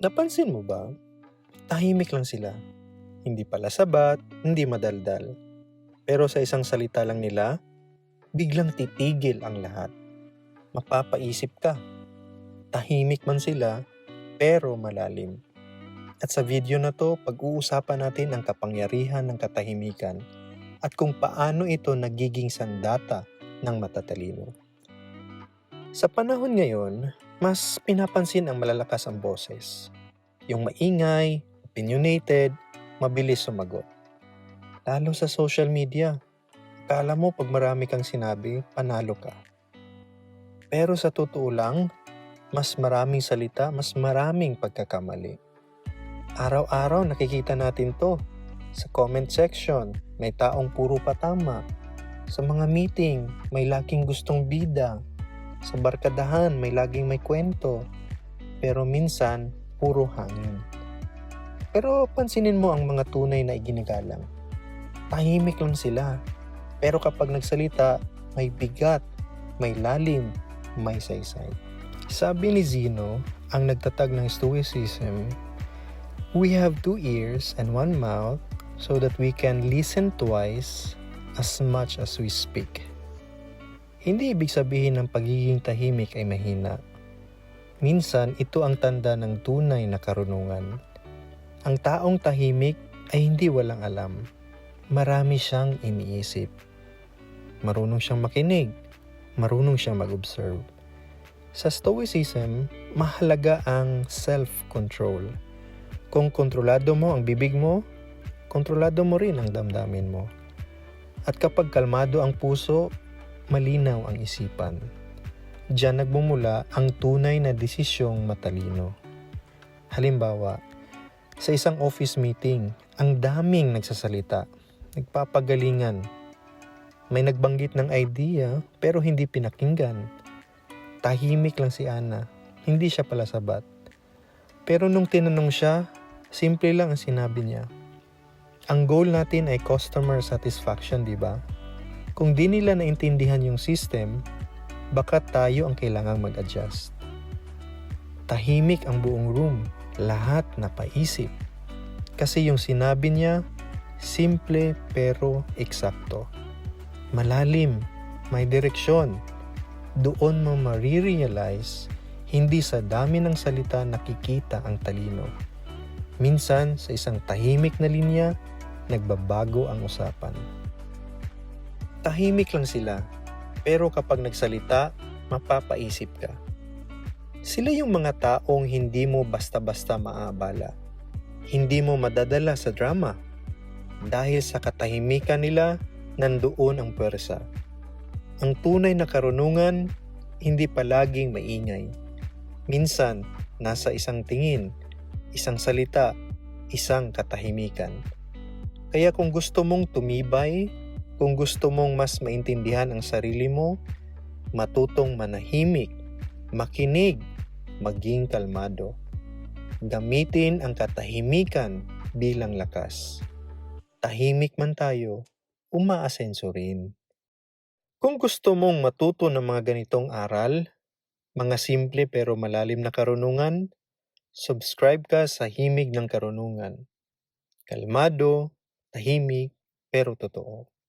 Napansin mo ba? Tahimik lang sila. Hindi pala sabat, hindi madaldal. Pero sa isang salita lang nila, biglang titigil ang lahat. Mapapaisip ka. Tahimik man sila, pero malalim. At sa video na to, pag-uusapan natin ang kapangyarihan ng katahimikan at kung paano ito nagiging sandata ng matatalino. Sa panahon ngayon, mas pinapansin ang malalakas ang boses. Yung maingay, opinionated, mabilis sumagot. Lalo sa social media. Akala mo pag marami kang sinabi, panalo ka. Pero sa totoo lang, mas maraming salita, mas maraming pagkakamali. Araw-araw nakikita natin to. Sa comment section, may taong puro patama. Sa mga meeting, may laging gustong bida. Sa barkadahan, may laging may kwento. Pero minsan, puro hangin. Pero pansinin mo ang mga tunay na iginagalang. Tahimik lang sila. Pero kapag nagsalita, may bigat, may lalim, may saysay. Sabi ni Zeno, ang nagtatag ng Stoicism, We have two ears and one mouth so that we can listen twice as much as we speak. Hindi ibig sabihin ng pagiging tahimik ay mahina. Minsan, ito ang tanda ng tunay na karunungan. Ang taong tahimik ay hindi walang alam. Marami siyang iniisip. Marunong siyang makinig. Marunong siyang mag-observe. Sa Stoicism, mahalaga ang self-control. Kung kontrolado mo ang bibig mo, kontrolado mo rin ang damdamin mo. At kapag kalmado ang puso, malinaw ang isipan. Diyan nagmumula ang tunay na desisyong matalino. Halimbawa, sa isang office meeting, ang daming nagsasalita, nagpapagalingan. May nagbanggit ng idea pero hindi pinakinggan. Tahimik lang si Ana, hindi siya pala sabat. Pero nung tinanong siya, simple lang ang sinabi niya. Ang goal natin ay customer satisfaction, di ba? Kung di nila naintindihan yung system, baka tayo ang kailangang mag-adjust. Tahimik ang buong room, lahat napaisip. Kasi yung sinabi niya, simple pero eksakto. Malalim, may direksyon. Doon mo marirealize, hindi sa dami ng salita nakikita ang talino. Minsan, sa isang tahimik na linya, nagbabago ang usapan. Tahimik lang sila, pero kapag nagsalita, mapapaisip ka. Sila yung mga taong hindi mo basta-basta maabala. Hindi mo madadala sa drama. Dahil sa katahimikan nila, nandoon ang pwersa. Ang tunay na karunungan, hindi palaging maingay. Minsan, nasa isang tingin, isang salita, isang katahimikan. Kaya kung gusto mong tumibay, kung gusto mong mas maintindihan ang sarili mo, matutong manahimik, makinig, maging kalmado. Gamitin ang katahimikan bilang lakas. Tahimik man tayo, umaasenso rin. Kung gusto mong matuto ng mga ganitong aral, mga simple pero malalim na karunungan, subscribe ka sa Himig ng Karunungan. Kalmado, tahimik, pero totoo.